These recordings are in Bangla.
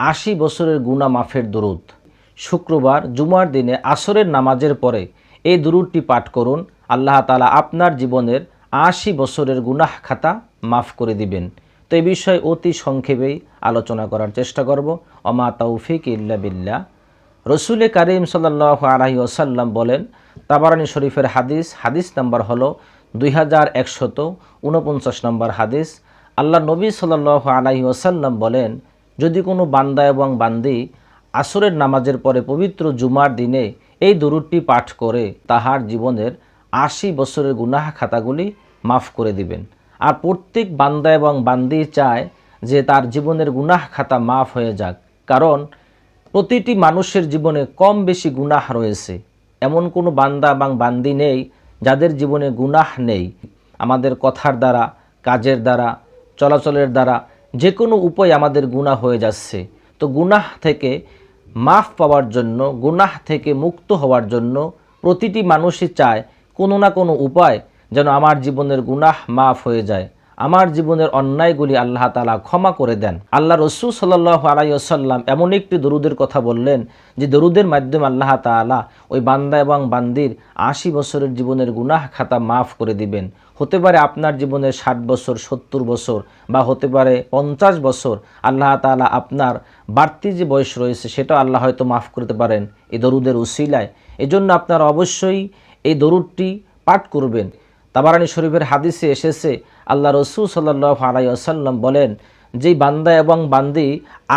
আশি বছরের গুণা মাফের দরুদ। শুক্রবার জুমার দিনে আসরের নামাজের পরে এই দরুদটি পাঠ করুন। আল্লাহ তালা আপনার জীবনের আশি বছরের গুনাহ খাতা মাফ করে দিবেন। তো এই বিষয়ে অতি সংক্ষেপেই আলোচনা করার চেষ্টা করব। অমা তৌফিক ইল্লা বিল্লাহ। রসুল করিম সাল্লাহ আলহি ওসাল্লাম বলেন, তাবারানি শরীফের হাদিস হাদিস নাম্বার হলো দুই হাজার একশত উনপঞ্চাশ নম্বর হাদিস। আল্লাহ নবী সাল্লাহ আলহি ওসাল্লাম বলেন যদি কোনো বান্দা এবং বান্দি আসরের নামাজের পরে পবিত্র জুমার দিনে এই দরুদটি পাঠ করে, তাহার জীবনের আশি বছরের গুনাহ খাতাগুলি মাফ করে দিবেন। আর প্রত্যেক বান্দা এবং বান্দি চায় যে তার জীবনের গুনাহ খাতা মাফ হয়ে যাক, কারণ প্রতিটি মানুষের জীবনে কম বেশি গুনাহ রয়েছে। এমন কোনো বান্দা এবং বান্দি নেই যাদের জীবনে গুনাহ নেই। আমাদের কথার দ্বারা, কাজের দ্বারা, চলাচলের দ্বারা যে কোনো উপায় আমাদের গুনাহ হয়ে যাচ্ছে, তো গুনাহ থেকে মাফ পাওয়ার জন্য, গুনাহ থেকে মুক্ত হওয়ার জন্য প্রতিটি মানুষই চায় কোনো না কোনো উপায় যেন আমার জীবনের গুনাহ মাফ হয়ে যায়। আমার জীবনের অন্যায়গুলি আল্লাহ তালা ক্ষমা করে দেন। আল্লাহ রসুল সাল্লাহ আলাইসাল্লাম এমন একটি দরুদের কথা বললেন, যে দরুদের মাধ্যমে আল্লাহ তালা ওই বান্দা এবং বান্দির আশি বছরের জীবনের গুনাহ খাতা মাফ করে দিবেন। হতে পারে আপনার জীবনের ষাট বছর, সত্তর বছর বা হতে পারে পঞ্চাশ বছর আল্লাহ তালা আপনার বাড়তি যে বয়স রয়েছে সেটা আল্লাহ হয়তো মাফ করতে পারেন এই দরুদের উসিলায় এজন্য আপনারা অবশ্যই এই দরুদটি পাঠ করবেন। তাবারানি শরীফের হাদিসে এসেছে আল্লাহ রসুল সাল্লাহ আলাইসাল্লাম বলেন, যেই বান্দা এবং বান্দি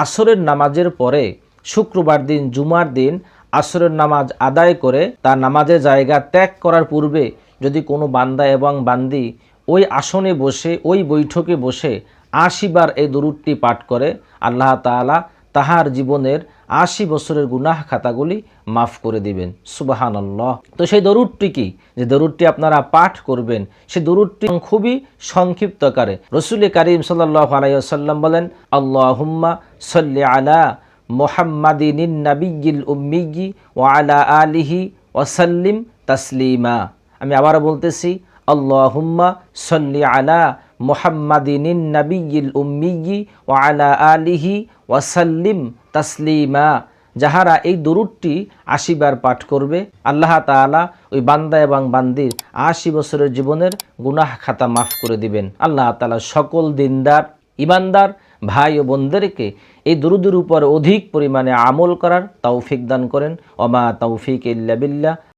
আসরের নামাজের পরে শুক্রবার দিন, জুমার দিন আসরের নামাজ আদায় করে, তার নামাজের জায়গা ত্যাগ করার পূর্বে যদি কোনো বান্দা এবং বান্দি ওই আসনে বসে, ওই বৈঠকে বসে আশিবার এই দরুদটি পাঠ করে, আল্লাহ তাআলা তাহার জীবনের আশি বছরের গুনাহ খাতাগুলি মাফ করে দিবেন। সুবাহান আল্লাহ তো সেই দরুদটি কি? যে দরুদটি আপনারা পাঠ করবেন, সেই দরুদটি খুবই সংক্ষিপ্ত আকারে। রসুল করিম সাল্লাহ আলাইসাল্লাম বলেন আল্লাহ হুম্মা সাল্লি আলা মোহাম্মদিন নাবিগিল উম্মিগি ও আলা আলিহি ওয়াসাল্লিম তাসলিমা। আমি আবার বলতেছি, আল্লাহুম্মা সল্লি আলা মোহাম্মদিন নাবিগিল উম্মিগি ও আলা আলিহি ওয়াসাল্লিম তাসলিমা, যাহারা এই দরুদটি আশিবার পাঠ করবে, আল্লাহ তালা ওই বান্দা এবং বান্দির আশি বছরের জীবনের গুনাহ খাতা মাফ করে দিবেন। আল্লাহ তালা সকল দিনদার ইমানদার ভাই ও বোনদেরকে এই দুরুদের উপর অধিক পরিমাণে আমল করার তৌফিক দান করেন। অমা তৌফিক ইল্লা বিল্লাহ।